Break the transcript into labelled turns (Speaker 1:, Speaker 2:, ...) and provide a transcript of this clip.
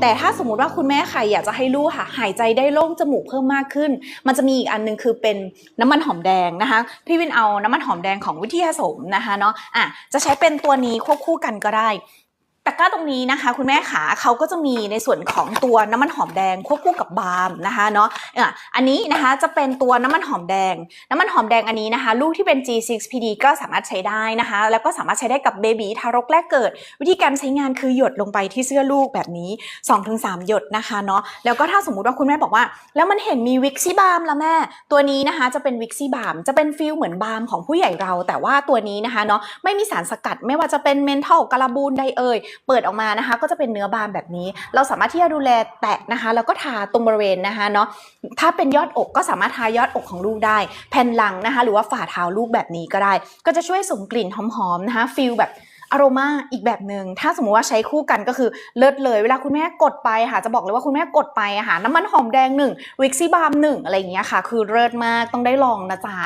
Speaker 1: แต่ถ้าสมมุติว่าคุณแม่ใครอยากจะให้ลูกค่ะหายใจได้โล่งจมูกเพิ่มมากขึ้น มันจะมีอีกอันหนึงคือเป็นน้ำมันหอมแดงนะคะ พี่วินเอาน้ำมันหอมแดงของวิทยาสมนะคะเนาะอะจะใช้เป็นตัวนี้ควบคู่กันก็ได้ ร้าตรงนี้นะคะ คุณแม่ขาเขาก็จะมีในส่วนของตัวน้ำมันหอมแดงควบคู่กับบาล์มนะคะเนาะอันนี้นะคะจะเป็นตัวน้ำมันหอมแดง น้ำมันหอมแดงอันนี้นะคะ ลูกที่เป็น G6PD ก็สามารถใช้ได้นะคะ แล้วก็สามารถใช้ได้กับเบบีทารกแรกเกิด วิธีการใช้งานคือหยดลงไปที่เสื้อลูกแบบนี้ 2-3 หยดนะคะเนาะแล้วก็ถ้าสมมุติว่าคุณแม่บอกว่า แล้วมันเห็นมีวิกซี่บาล์มละแม่ ตัวนี้นะคะจะเป็นวิกซี่บาล์มจะเป็นฟิลเหมือนบาล์มของผู้ใหญ่เรา แต่ว่าตัวนี้นะคะเนาะไม่มีสารสกัดไม่ว่าจะเป็นเมนทอลกาลาบูนไดเอยเปิดออกมานะคะ ก็จะเป็นเนื้อบาล์มแบบนี้ เราสามารถที่จะดูแลแตะนะคะ แล้วก็ทาตรงบริเวณนะคะเนาะถ้าเป็นยอดอกก็สามารถทายอดอกของลูกได้ แผ่นหลังนะคะ หรือว่าฝ่าเท้าลูกแบบนี้ก็ได้ ก็จะช่วยส่งกลิ่นหอมๆนะคะฟิลแบบอโรมาอีกแบบหนึ่งถ้าสมมุติว่าใช้คู่กันก็คือเลิศเลย เวลาคุณแม่กดไปค่ะ จะบอกเลยว่าคุณแม่กดไปอะค่ะน้ำมันหอมแดงหนึ่งวิกซี่บาร์มหนึ่งอะไรอย่างเงี้ยค่ะ คือเลิศมากต้องได้ลองนะจ๊ะ